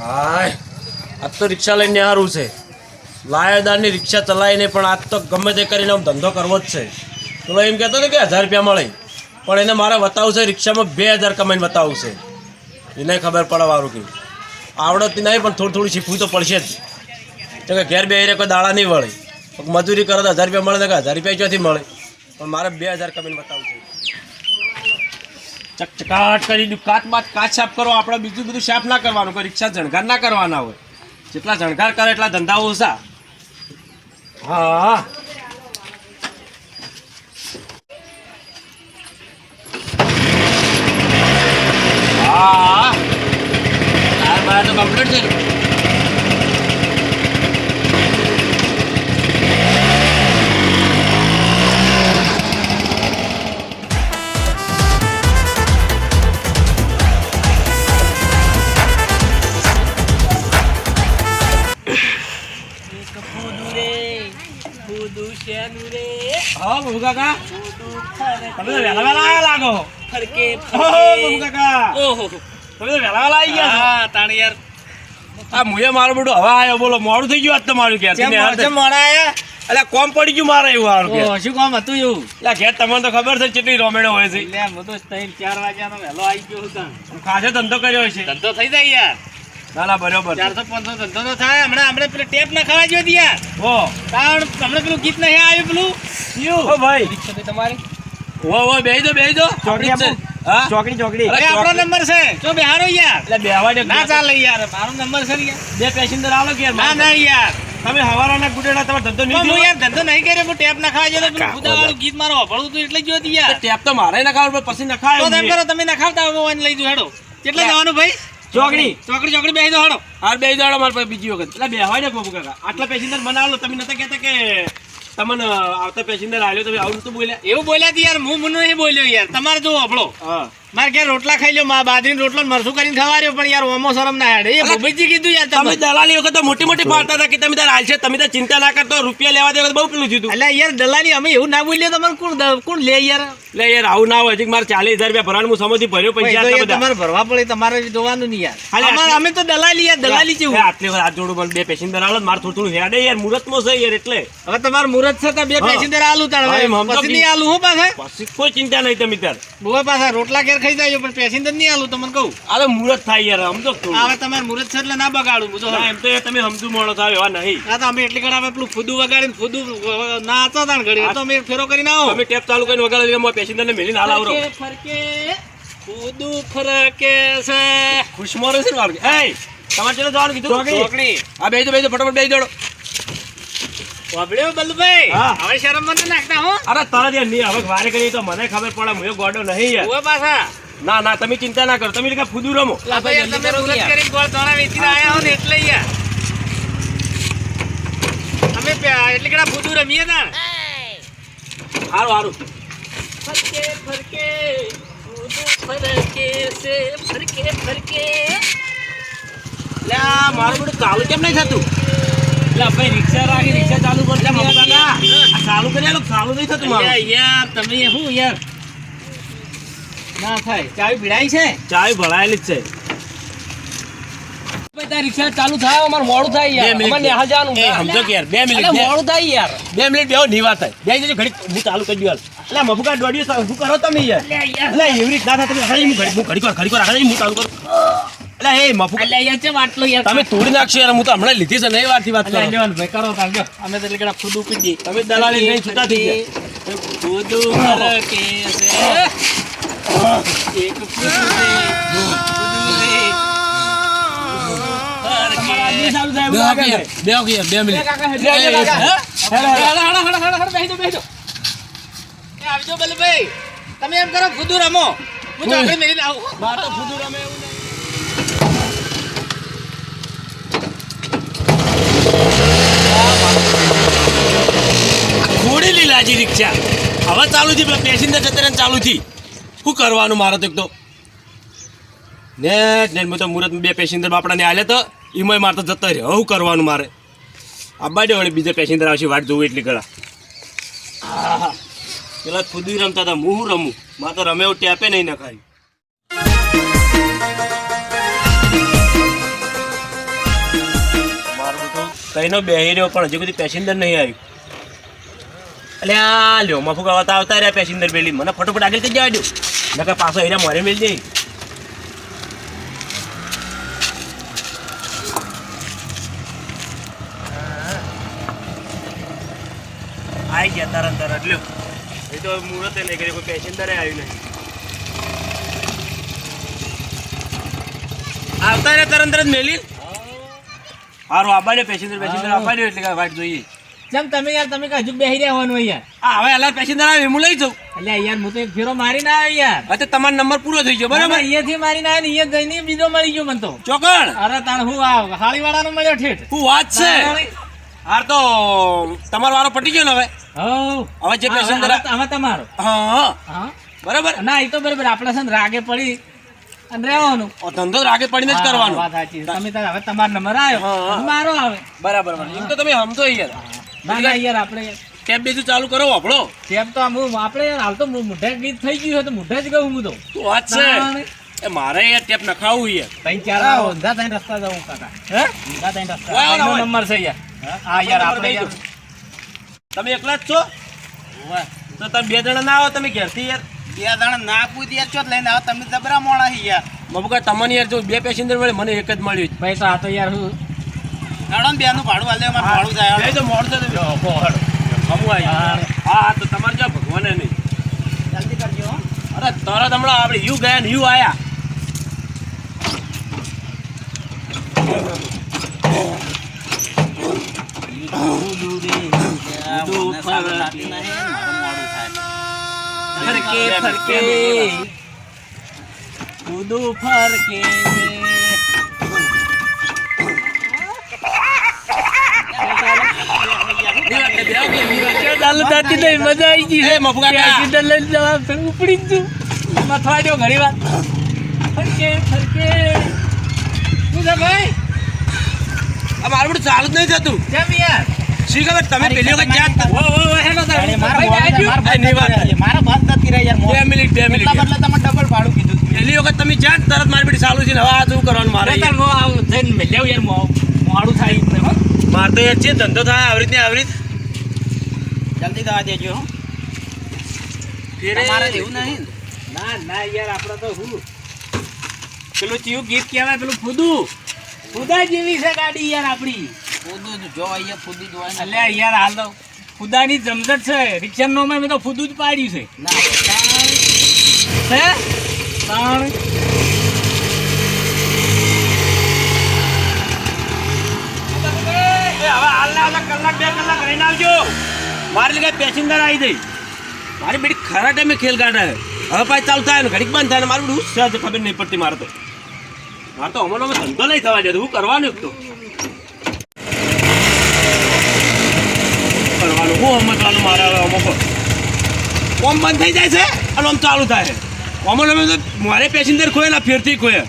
હાય આજ તો રિક્ષા લઈને સારું છે. લાયદારની રિક્ષા ચલાવીને પણ આજ તો ગમે તે કરીને આમ ધંધો કરવો જ છે. પેલો એમ કહેતો ને કે હજાર રૂપિયા મળે. પણ એને મારે બતાવવું છે, રિક્ષામાં બે હજાર કમાઈને બતાવશે એને ખબર પડે વારું કે આવડતી નહીં, પણ થોડું થોડું શીખવું તો પડશે જ. તો કે ઘેર બે કોઈ દાડા નહીં વળે. મજૂરી કરો તો હજાર રૂપિયા મળે, તો કે હજાર રૂપિયા ક્યાંથી મળે? પણ મારે બે હજાર કમાઈને બતાવશે ચકચકાટ કરી કાચ બાદ કાચ સાફ કરો, આપણે બીજું બધું સાફ ના કરવાનું, કોઈ રિક્ષા જણકાર ના કરવાના હોય. જેટલા જણકાર કરે એટલા ધંધા ઓછા. હા. હા. હા તો કમ્પ્લીટ છે બબુ કાકા? તમે તો વહેલા વહેલા આયા લાગો. ઓહો, બબુ કાકા. તમે તો વહેલા વહેલા આવી ગયા છો. આ મુએ મારું બધું હવા આવ્યો બોલો મોડું થઈ ગયું આજ તમારું ઘેર એટલે કોમ પડી ગયું મારે એવું હારું ઘેર શું કોમ હતું એવું? એટલે ઘેર તમને તો ખબર છે કેટલી રોમેડો હોય છે. એટલે હું તો ત્રણ ચાર વાગ્યાનો વહેલો આવી ગયો હતો તાણ. ખાસે ધંધો કર્યો છે ધંધો થઈ જાય યાર. ના ના બરોબર. ચારસો પાંચસો ધંધો તો થાય. હમણાં આપણે પેલું ટેપ ના ખાવા જો યાર ઓ કારણ હમણાં પેલું ગીત નહીં આવ્યું પેલું? ઓ ભાઈ. તમારી. ઓ ઓ બેહી દો બેહી દો ચોકડી છે. હા? ચોકડી ચોકડી. અરે, આપણો નંબર છે. જો બેહારો યાર. એટલે બેહવા દે ના ચાલે યાર. મારો નંબર છે યાર. બે પેસેન્જર આવો કે ના ના યાર. તમે હવારાના ગુડેડા તમારો ધંધો નહીં હું યાર ધંધો નહીં કર્યો હું ટેપ ના ખાવા જતો પેલું ખુદાવાળું ગીત મારો વાપરવું તું એટલે ગયો યાર ટેપ તો મારે ના પણ પછી તો નખાય તેમ કરો તમે ના ખાવતા હોય હું લઈ જઉં. હેડો. કેટલા જવાનું ભાઈ? ચોકડી. ચોકડી ચોકડી બેસી દો હેડો હાર બે દાડો માર પાસે બીજી વખત. એટલે બેહવાય ને બાબુ કાકા. આટલા પેસેન્જર મને આલો તમે નતા કહેતા કે તમને આવતા પેસેન્જર આવ્યો તમે આવું નતું બોલ્યા? એવું બોલ્યા તી યાર હું મને નહીં બોલ્યો યાર. તમારે જો આપણો. હા. મારે કે રોટલા ખાઈ લ્યો? મા બાજરીનો રોટલો મરસું કરીને ખવાર્યો પણ યાર ઓમો શરમ ના હેડે. એ ભૂપતજી કીધું યાર તમે દલાલી વખત તો મોટી મોટી પાડતા હતા કે તમે તાર હાલશે તમે તાર ચિંતા ના કરતો રૂપિયા લેવા દે બહુ પેલું થયું એટલે યાર દલાલી અમે એવું ના બોલીએ તમારે કોણ કોણ લે યાર? લે યાર આવું ના હોય. હજી મારે ચાલીસ હજાર રૂપિયા ભરવાનું હું સમજી ભર્યો પૈસા. તમારે ભરવા પડે તમારે જોવાનું નહીં યાર. અમે તો દલાલી યાર દલાલી જેવું. આટલી વાર હાથ જોડું મને બે પેસેન્જર આલો મારે થોડું થોડું હેડે યાર મુહૂર્તમાં છે યાર એટલે. હવે તમારું મુહૂર્ત છે તો બે પેસેન્જર આલું તાર હવે પછી નહીં આલું હું પાસે પછી કોઈ ચિંતા નહીં તમે તાર બુआ પાસે રોટલા ઘેર ખાઈ જાય પણ પેસેન્જર નહીં આલું તમને કહું. આ તો મુહૂર્ત થાય યાર સમજો હવે તમારે મુહૂર્ત છે એટલે ના બગાડું હું તો એમ તો તમે સમજુ મોણો થાય એવા નહીં. હા તો અમે એટલી ઘડી અમે પેલું ફૂદું વગાડીને ફૂદું ના હતા તાણ ઘડી તો અમે ફેરો કરીને આવો. અમે ટેપ ચાલુ કરીને વગાડો એટલે પેસેન્જર ને મેલીને હાલ આવરો ફરકે ફૂદું ફરકે છે. ખુશમાં છે ને. એય, તમારે ચલો જવાનું કીધું? ચોકડી. આ બેજો બેજો ફટાફટ બેસી દો વાપડ્યો બલ્લુભાઈ? હા. હવે શરમ મને નાખતા હો. અરે તારા નહીં હવે વારે કરી તો મને ખબર પડે હું ગોડો નહીં યાર. પાછા. ના ના તમે ચિંતા ના કરો તમે ફૂદું રમો. તમે મુહૂર્ત કરીને ગોળ ધોળા વેચીને આયા હો ને એટલે યાર. અમે પ્યા- એટલી ઘડા ફૂદું રમીએ તાણ? સારું સારું ફરકે ફરકે ફૂદું ફરકે ફરકે ફરકે. એટલે મારું બધું ચાલુ કેમ નહીં થતું? ભાઈ રિક્ષા રાખી રિક્ષા ચાલુ કરશે આ ચાલુ કરી આલો ચાલુ નહીં થતું મારું. યાર તમે શું યાર ના થાય. ચાવી ભીડાઈ છે? ચાવી ભરાયેલી જ છે. રિક્ષા ચાલુ થાય અમારે મોડું થાય યાર. અમારે નેહા જવાનું સમજો કે યાર બે મિનિટ મોડું થાય યાર. બે મિનિટ બેહો ની વાત થાય. બે જજો ઘડી હું ચાલુ કરી દઉં. એટલે મફુકા દોડ્યું શું કરો તમે યાર? એટલે એવી રીત ના થાય તમે હાલ હું ઘડી ઘડી ઘડી હું ચાલુ કરું. એટલે એ મફુકા અલ્યા યાર ચમ આટલો યાર તમે તોડી નાખશો યાર હું તો હમણાં લીધી છે નહીં વારથી વાત કરો. અલ્યા ભાઈ કરો તાણ જો અમે તો એટલે ઘડા ફૂદું પી તમે દલાલી નહીં છૂટા થઈ ગયા. ફૂદું ફરકે છે. એક ફૂદું રે, ફૂદું રે. આદમી ચાલુ થાય એવું લાગે છે. બેહો કે યાર, બે મિનિટ. કાકા, હેડો, એ, એ, હેડો, કાકા. હે? હેડો, હેડો, હેડો, હેડો, હેડો, હેડો, બેસી જાઓ, બેસી જાઓ. એ આવજો બલભાઈ તમે એમ કરો ખુદું રમો. હું ચોકડી મેળીને આવું. બહાર તો ખુદું રમે એવું નહીં. થોડી રિક્ષા હવે ચાલુ છે પેસેન્જર જતા રહે ચાલુ થી. શું કરવાનું મારે તો એક તો? ને તો મુહૂર્ત બે પેસેન્જર બાપડાને આલે તો, એમાંય મારે તો જતા રહે હવે શું કરવાનું મારે? આબા દે વળી બીજા પેસેન્જર આવશે, વાટ જોવું એટલી કળા. હા પેલા ખુદી રમતા હતા, હું શું રમું? મારે તો રમે એવું ટેપે નહીં નખાય. કઈનો બેહી રહ્યો, પણ હજી સુધી પેસેન્જર નહીં આવ્યું. એટલે આ લ્યો મફુક આવતા આવતા રહ્યા પેસેન્જર બેલી. મને ફટોફટ આગળ કઈ જવા દો. નકર પાછો હીરા મોરે મેળ જાય આઈ ગયા તરત તરત લ્યો એ તો મુહૂર્તે નહીં કરી કોઈ પેસેન્જરે આવ્યું નહીં. આવતા રહ્યા તરત તરત મેલી? હારું આબાડે પેસેન્જર પેસેન્જર આબાડે એટલે વાટ જોઈએ. જેમ તમે યાર તમે હજુ બેહી રહ્યા હોવાનું યાર આ હવે અલગ પેસેન્જર આવે હું લઈ જાઉં. એટલે યાર હું તો એક ફેરો મારી ના આવ્યો યાર. અરે તો તમારો નંબર પૂરો થઈ ગયો બરાબર? અહીંયાથી મારી ના આવ્યો ને અહીંયા જઈને બીજો મળી ગયો મને તો. ચોકડ. અરે તાણ હું આ હાળી વાળાનો મળ્યો ઠેઠ. શું વાત છે? હાર તો તમારો વારો પટી ગયો ને હવે? હવે. જે પેસેન્જર હવે- તમારો. હા હા. હા? બરાબર? ના એ તો બરાબર આપણે છે રાગે પડી અને રહેવાનું. ધંધો રાગે પડીને જ કરવાનું. વાત સાચી તમે હવે તમારો નંબર આવ્યો. હા, હા. મારો આવે. બરાબર બરાબર. એમ તો તમે સમજો યાર. ના ના યાર આપણે કેબ બીજું ચાલુ કરો આપણો કેમ તો આમ આપણે યાર હાલ તો મુઢે ગીત થઈ ગયું હોય તો મુઢે જ કહું હું તો. શું વાત છે. એ મારે યાર ટેપ નખાવું યાર. ક્યારે આવો? ઊંધા થઈને રસ્તા જવું કાકા. હે? ઊંધા થઈને રસ્તા. નંબર છે યાર. હા? યાર આપણે તમે એકલા જ છો? તો તમે બે જણા ના આવો તમે ઘેરથી યાર. બે જણા ના પૂછી યાર ચોથ લઈને આવો. તમે જબરા મોણા હી યાર. બાબુ તમને યાર જો બે પેસેન્જર મળે મને એક જ મળ્યું ભાઈ તો આ તો યાર હું હેડો ને બેનું ભાડું હાલે અમારે ભાડું જાય. તો મોડ ગયું. હા. તો તમારે જો ભગવાને નહીં. જલ્દી કરજો અરે તરત હમણાં આપણે યુ ગયા ને યુ આયા. થાય. ફરકે ફરકે. કૂદું ફરકે. ચાલુ થતી નહીં મજા આવી ગઈ કાકા. પેસેન્જર લઈને જવા ફેર ઉપડી જ છું મથવા દો ઘણી વાર. ફરકે ફરકે. શું છે ભાઈ? આ મારું બધું ચાલુ જ નહીં થતું. કેમ યાર? શી ખબર તમે પેલી વખત જ્યાં ઓ ઓ ઓ હેલો તાર મારા વાત. મારા બંધ નથી રહી યાર બે મિનિટ બે મિનિટ. એટલા બદલે તમે ડબલ ભાડું કીધું. પેલી વખત તમે જ્યાં તરત મારી બેટી ચાલુ છે ને હવે આ શું કરવાનું મારે? તાર મો આવ જઈને મેલ્યો યાર મો. મોડું થાય ને મારે તો યાર છે ધંધો થાય આવી રીતની આવી રીત. જલ્દી દવા દેજો. હો. તમારે એવું નહીં ના? ના યાર આપણે તો હું? પેલું ચિયું ગીત કહેવાય પેલું ફૂદું. ફૂદા જેવી છે ગાડી યાર આપણી ફૂદું જ જો અહીંયા ફૂદી જોવાય ને. યાર હાલ તો ફૂદાની જમઝટ છે. રિક્ષા નો મેં તો ફૂદું જ પાડ્યું છે. ના હે? ત્રણ હવે હાલના કલાક બે કલાક રહીને આવજો. મારી લીધે પેસેન્જર આવી જઈ મારી બેટી ખરા ટાઈમે ખેલ કાઢે. હવે પાછી ચાલુ થાય ને ઘડીક બંધ થાય ને મારું બધું સહજ ખબર નહીં પડતી મારે તો. મારે તો અમલ અમે ધંધો નહીં થવા દેતો હું કરવાનું તો. કરવાનું હું સમજવાનું મારે હવે અમુક બંધ થઈ જાય છે, અને આમ ચાલુ થાય. અમલ મારે પેસેન્જર ને ફેરથી ખોયે.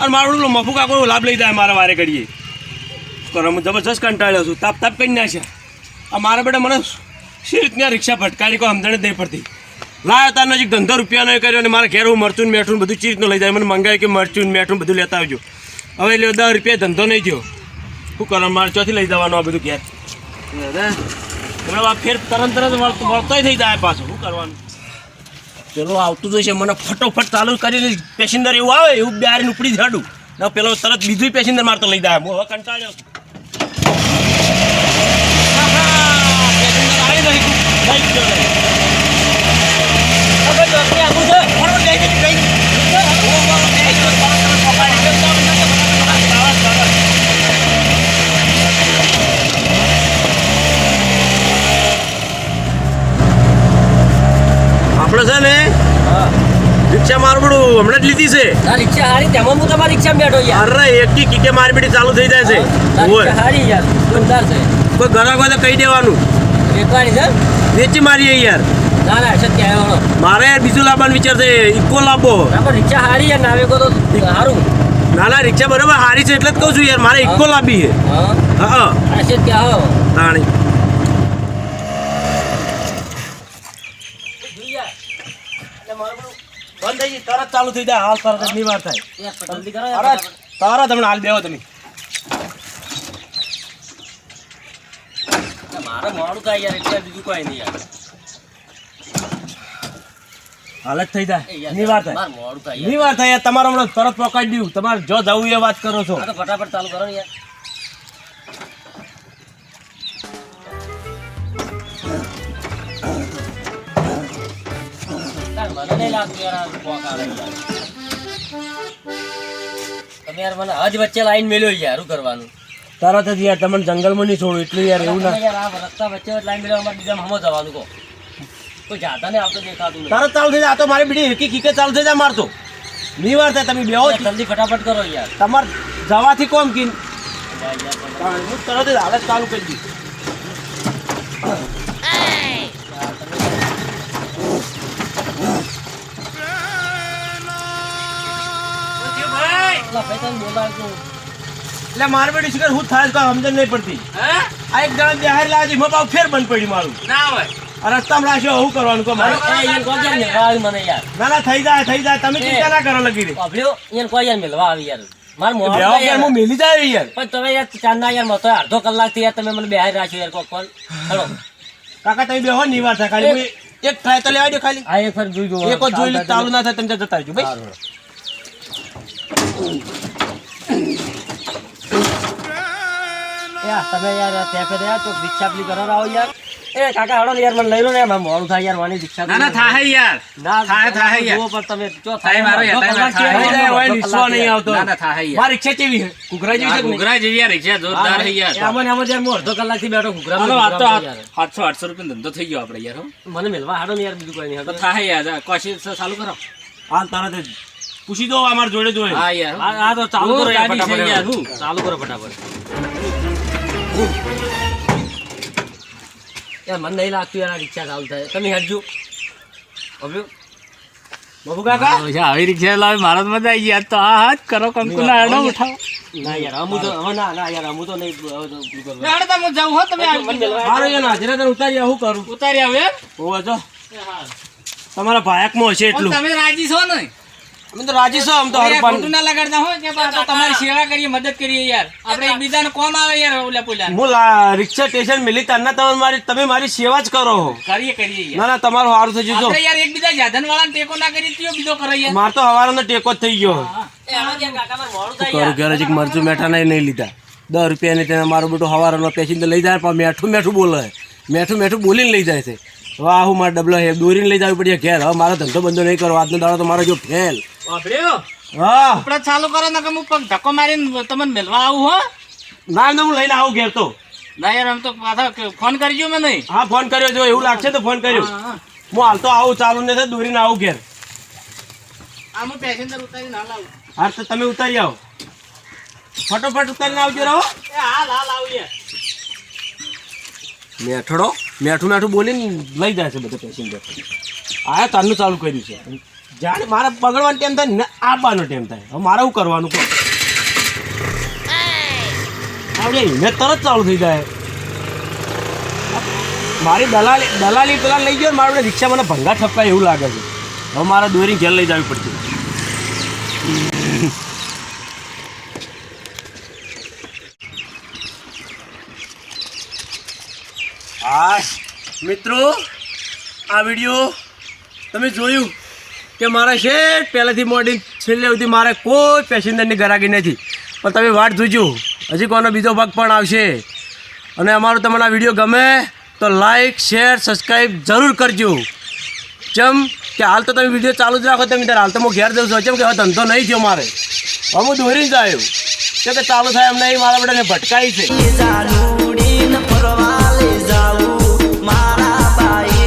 અને મારું મફુ કાકો લાભ લઈ જાય મારા વારે કરીએ કરો હું જબરજસ્ત કંટાળ્યો છું, તાપ તાપ કરી નાખ્યા. આ મારા બેટા મને શી રીતના રિક્ષા ફટકારી કોઈ સમજણ જ નહીં પડતી? લાવ્યો તાર નજીક ધંધો રૂપિયાનો નહીં કર્યો અને મારા ઘેર હું મરચું મેઠું બધું ચી રીતનું લઈ જાય. મને મંગાવ્યું કે મરચું મેઠું બધું લેતા આવજો. હવે એટલે દસ રૂપિયા ધંધો નહીં થયો. શું કરવાનું મારે ચોથી લઈ જવાનું આ બધું ઘેર. આ ફેર તરત તરત વળતો વળતોય થઈ જાય પાછું. શું કરવાનું? પેલો આવતું જ છે. મને ફટોફટ ચાલુ કરીને પેસેન્જર એવું આવે એવું બેહારીને ઉપડી જાડું ને પેલો તરત બીજું પેસેન્જર મારતો લઈ જાય. હું હવે કંટાળ્યો છું આહા, પેસેન્જર આવી નહીં. લઈ ગયો લઈ. હવે જો આપણે આઘું છે. ફટાફટ જઈ જઈ જઈ. ઓ, ઓ, ઓ, જઈ ગયો. તરત તરત પકડાઈ ગયો. આવાજ, આવાજ. આપણે છે ને રિક્ષા મારું બધું હમણાં જ લીધી છે. આ રિક્ષા હારી તેમાં હું તમારી રિક્ષા બેઠો યાર. અરે એકી કીકે મારી બેટી ચાલુ થઈ જાય છે. હારી યાર. જોરદાર છે. કોઈ ગ્રાહક હોય તો કહી દેવાનું. વેચવાની છે. વેચી મારીએ યાર. ના ના હશે ત્યાં આવ્યો મારે યાર બીજું લાવવાનો વિચાર છે ઇકો લાવો રિક્ષા હારી યાર નાવે તો સારું ના ના રિક્ષા બરાબર હારી છે એટલે જ કહું છું યાર મારે ઇકો લાવી છે. હા. હા હશે ત્યાં આવો તાણી. બંધ થઈ ગઈ તરત ચાલુ થઈ જાય. હાલ તરત જ નિવાર થાય. જલ્દી કરો અરે તારા તમને હાલ બેવો તમે. મારે મોડું થાય યાર એટલે બીજું કોઈ નહીં યાર. હાલત થઈ જાય. ની વાત થાયની વાત થાય તમારે હમણાં તરત પકડી દઉં તમારે જો જવું એ વાત કરો છો. તો ફટાફટ ચાલુ કરો ને યાર. મને નહીં લાગતું યાર કોક આવે યાર. તમે યાર મને હજ વચ્ચે લાઈન મેળ્યો યાર શું કરવાનું? તરત જ યાર તમને જંગલમાં નહીં છોડું એટલું યાર એવું ના. યાર આ રસ્તા વચ્ચે લાઈન મેલ્યો અમારે બીજા હમો જવાનું કહો. કોઈ જાતા ને આવતો દેખાતું તરત ચાલુ થઈ જાય આ તો મારી બીડી હેકી કીકે ચાલુ થઈ જાય મારતો નહીં વાર થાય તમે બેહો જ. જલ્દી ફટાફટ કરો યાર. તમારે જવાથી કોમ કી? યાર, યાર, તમે- હું તરત જ હાલત ચાલુ કરી પેલા ભાઈ. બોલાવજો. એટલે મારી બેટી શિખર હું થાય કોઈ સમજણ નહીં પડતી. આ એક જણા બિહાર લાવજી મો બાપ ફેર બંધ પડી મારું. ના હોય. રસ્તામાં રાખ્યો હું કરવાનું કહો મારે? મને યાર. ના ના થઈ જાય થઈ જાય. તમે ચિંતા ના કરો લગી રે કોઈ યાર મેળવા આવી યાર. મારે કે. હું મેલી જાય યાર. પણ તમે યાર ચાંદના યાર મતો અડધો કલાકથી યાર તમે મને બેહારી રાખ્યો યાર કોક કોણ હેડો કાકા તમે બેહો ની થાય ખાલી એક થાય તો લેવા દો ખાલી. આ એક વાર જોઈ જો એક જોઈ લો ચાલુ ના થાય તમે જતા રહેજો ભાઈ સારું. યાર તમે યાર ત્યાં દે તો રિક્ષા પેલી કરો આવો યાર. એ કાકા હડો યાર મને લઈ લો ને યાર મોડું થાય યાર મારી રિક્ષા ના ના થાય યાર. ના થાય, થાય યાર. પણ તમે જો થાય મારો યાર, અડધો થાય, કલાક હોય અડધો નહીં આવતો. ના ના થાય યાર. મારી રિક્ષા કેવી છે. કુકરા જેવી છે કુકરા જેવી યાર રિક્ષા જોરદાર છે યાર. આમાં ને આમાં યાર હું અડધો કલાકથી બેઠો કુકરા હાલો, વાત તો ઘૂઘરામાં યાર. સાતસો આઠસો રૂપિયા ધંધો થઈ ગયો આપણે યાર મને મેલવા હાડો ને યાર બીજું કોઈ નહીં થાય યાર કોશિશ ચાલુ કરો. હાલ તરત જ પૂછી દો અમાર જોડે જોડે. હા યાર. આ આ તો ચાલુ કરો યાર ફટાફટ. યાર, ચાલુ કરો ફટાફટ. યાર મને નહીં લાગતું યાર આ રિક્ષા ચાલુ થાય. તમે હજુ હવે બાબુ કાકા? આવી રિક્ષા લાવે મારા મજા આવી તો આ હા જ કરો કંકુના ઉઠાવો. ના યાર અમુ તો હવે ના ના યાર અમુ તો નહીં. હેડો તમે જાવ હો તમે મારો યાર હાજરા તને ઉતારી આવું કરું? ઉતારી આવે હોવે તો. તમારા ભાયકમાં હશે એટલું. તમે રાજી છો ને અમે તો રાજી છો આમ તો હરપાન ના લગાડતા હો કે તો તમારી સેવા કરીએ મદદ કરીએ યાર. આપણે એકબીજાને કોમ આવે યાર ઓલા પોલા હું રિક્ષા સ્ટેશન મિલી તારના તમે મારી તમે મારી સેવા જ કરો. કરીએ કરીએ ના ના તમારું સારું થઈ જજો આપણે યાર એકબીજા સાધન વાળાને ટેકો ના કરી તો બીજો કરે યાર. માર તો હવારનો ટેકો જ થઈ ગયો. યાર. ઘરે જ મરચું મેઠા નહીં નહીં લીધા. દસ રૂપિયાની તેને મારો બેટો હવારનો પેસેન્જર લઈ જાય પણ મેઠું મેઠું બોલે. મેઠું મેઠું બોલીને લઈ જાય છે. વાહ હું મારા ડબલો હે દોરીને લઈ જવી પડશે ઘેર. હવે મારો ધંધો બંધો નહીં કરો. આજનો દાડો તો મારો જો ફેલ. હા. આપણે ચાલુ કરો ને કે હું પગ ધક્કો મારીને તમને મેળવા આવું હો? ના ના હું લઈને આવું ઘેર તો. ના યાર આમ તો પાછા ફોન કરજો મને. હા ફોન કર્યો જો એવું લાગશે તો ફોન કર્યો. હું હાલ તો આવું ચાલુ ને દોરીને આવું ઘેર. આમ પેસેન્જર ઉતારી ના લાવું હા તો તમે ઉતારી આવો. ફટોફટ ઉતારીને આવજો રહો. હાલ હાલ આવું યાર મેઠડો મેઠું મેઠું બોલીને લઈ જાય છે બધા પેસેન્જર આ તારનું ચાલુ કર્યું છે. જાણે મારા પગડવાનો ટાઈમ થાય ને આવવાનો ટાઈમ થાય. હવે મારે શું કરવાનું કહો? આપણે એને તરત ચાલુ થઈ જાય. મારી દલાલી દલાલી પેલા લઈ ગયો મારે રિક્ષા મને ભંગા ઠપકાય એવું લાગે છે. હવે મારા દોરી ઘેર લઈ જવી પડશે. હા મિત્રો, આ વીડિયો તમે જોયું કે મારા શેઠ પહેલેથી મોડી છેલ્લે સુધી મારે કોઈ પેસેન્જરની ગરાગી નથી. પણ તમે વાટ જોજો. હજી કોનો બીજો ભાગ પણ આવશે. અને અમારો તમને વીડિયો ગમે તો લાઈક શેર સબસ્ક્રાઈબ જરૂર કરજો. જેમ કે હાલ તો તમે વીડિયો ચાલુ જ રાખો તમે હાલ તો હું ઘેર જઉં છું. જેમ કે હવે ધંધો નહીં થયો મારે. હવે હું દોરીને જ આવ્યો. કે ચાલુ થાય એમ નહીં, મારા બધાને ભટકાય છે.